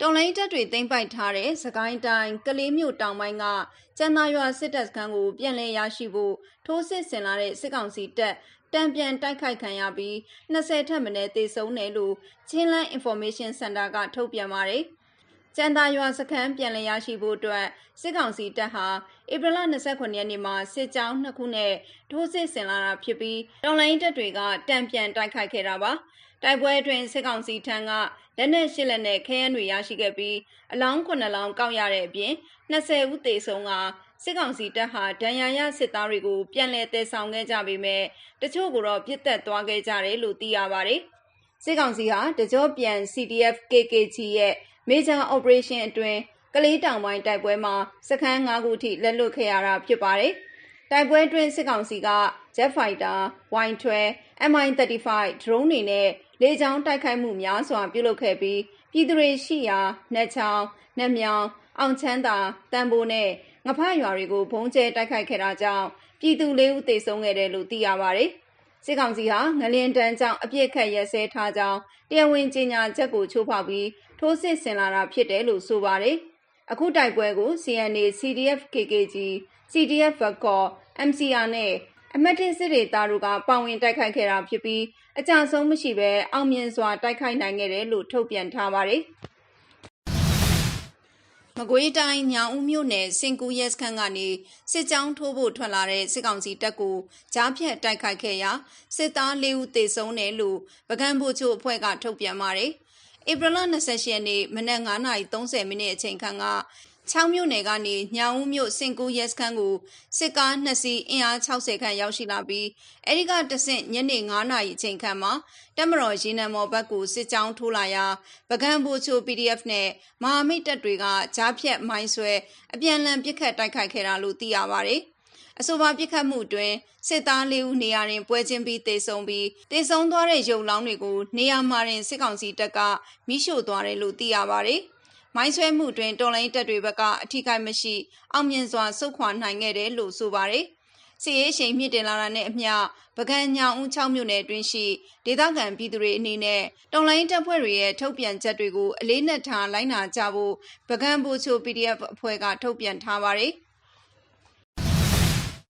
တော်လိုင်းတပ်တွေသိမ်းပိုက်ထားတဲ့စကိုင်းတိုင်းကလေးမြို့တောင်ပိုင်းကကျန်းသာရွာစစ်တပ်စခန်းကိုပြန်လည်ရရှိဖို့ထိုးစစ်ဆင်လာတဲ့စစ်ကောင်စီတပ်တံပြန်တိုက်ခိုက်ခံရပြီး20ထက်မနည်းသေဆုံးတယ်လို့ချင်းလန်း information center ကထုတ်ပြန်ပါတယ်။ ကျန်းသာရွာစခန်းပြန်လည်ရရှိဖို့အတွက်စစ်ကောင်စီတပ်ဟာဧပြီလ29ရက်နေ့မှာစစ်ကြောင်းနှစ်ခုနဲ့ထိုးစစ်ဆင်လာတာဖြစ်ပြီးတော်လိုင်းတပ်တွေကတံပြန်တိုက်ခိုက်ခဲ့တာပါ။တိုက်ပွဲအတွင်းစစ်ကောင်စီထံကလက်နက်ရှစ်လက်နဲ့ခဲယမ်းတွေရရှိခဲ့ပြီးအလောင်း9လောင်းကောက်ရတဲ့အပြင်20ဦးသေဆုံးကစစ်ကောင်စီတပ်ဟာဒဏ်ရာရစစ်သားတွေကိုပြန်လည်တဲဆောင်ခဲ့ကြပေမဲ့တချို့ကတော့ပြစ်တက်သွားခဲ့ကြတယ်လို့သိရပါတယ်။စစ်ကောင်စီဟာတကြောပြန် CDF KKG ရဲ့ Major Operation အတွင်းကလေးတောင်ပိုင်းတိုက်ပွဲမှာစခန်း၅ခုထိလက်လွတ်ခဲ့ရတာဖြစ်ပါတယ်။တိုက်ပွဲတွင်စစ်ကောင်စီက Jet Fighter, Y12, MI35 drone တွေနဲ့လေကြောင်းတိုက်ခိုက်မှုများစွာပြုလုပ်ခဲ့ပြီးပြည်သူတွေရှိရာနှက်ချောင်းနှက်မြောင်အောင်ချမ်းသာတန်ဖိုးနဲ့ငဖရွာတွေကိုဘုံကျဲတိုက်ခိုက်ခဲ့တာကြောင့်ပြည်သူလေးဦးသေဆုံးခဲ့တယ်လို့သိရပါတယ်။စစ်ကောင်စီဟာငလင်တန်းကြောင့်အပြစ်ခတ်ရဲစဲထားကြောင်းတရားဝင်ကြေညာချက်ကိုချိုးဖောက်ပြီး ထိုးစစ်ဆင်လာတာဖြစ်တယ်လို့ဆိုပါတယ်။အခုတိုက်ပွဲကို CNA CDF KKG CDF ဘကော MCR နဲ့အမတ်တင်စစ်ဒေသတို့ကပါဝင်တိုက်ခိုက်ခဲ့တာဖြစ်ပြီးအကြဆုံးမရှိဘဲအောင်မြင်စွာတိုက်ခိုက်နိုင်ခဲ့တယ်လို့ထုတ်ပြန်ထားပါတယ်။မကွေးတိုင်းညောင်ဦးမြို့နယ်စင်ကူရဲစခန်းကနေစစ်ကြောင်းထိုးဖို့ထွက်လာတဲ့စစ်ကောင်စီတပ်ကိုကြားဖြတ်တိုက်ခိုက်ခဲ့ရာစစ်သား၄ဦးသေဆုံးတယ်လို့ဗကံဘိုချိုအဖွဲ့ကထုတ်ပြန်ပါတယ်။ ဧပြီလ28ရက်နေ့မနက်9:30မိနစ်အချိန်ခန့်က6မြို့နယ်ကနေညောင်ဦးမြို့စင်ကူရဲစခန်းကိုစစ်ကား2စီးအင်အား60ခန့်ရောက်ရှိလာပြီးအဲဒီကတဆင့်ညနေ9နာရီအချိန်ခန့်မှာတက်မတော်ရေနံမော်ဘက်ကိုစစ်ကြောင်းထိုးလာရာပကံဘူချို PDF နဲ့မဟာမိတ်တပ်တွေကကြားဖြတ်မိုင်းဆွဲအပြန်အလှန်ပစ်ခတ်တိုက်ခိုက်ခဲ့တာလို့သိရပါတယ်။ အဆိုပါပြစ်ခတ်မှုတွင်စစ်သားလေးဦးနေရာတွင်ပွဲချင်းပြီးတေဆုံပြီးတေဆုံသွားတဲ့ရုပ်လောင်းတွေကိုနေရာမှာတွင်စစ်ကောင်စီတပ်ကမိရှို့သွားတယ်လို့သိရပါတယ်။မိုင်းဆွဲမှုတွင်တော်လိုင်းတပ်တွေဘက်ကအထိခိုက်မရှိအောင်မြင်စွာဆုတ်ခွာနိုင်ခဲ့တယ်လို့ဆိုပါတယ်။စီရေးရှိန်မြင့်တင်လာတာနဲ့အမျှပကံညောင်ဦး6မြို့နယ်အတွင်းရှိဒေသခံပြည်သူတွေအနေနဲ့တော်လိုင်းတပ်ဖွဲ့တွေရဲ့ထုတ်ပြန်ချက်တွေကိုအလေးနက်ထားလိုက်နာကြဖို့ပကံဘူချို PDF အဖွဲ့ကထုတ်ပြန်ထားပါတယ်။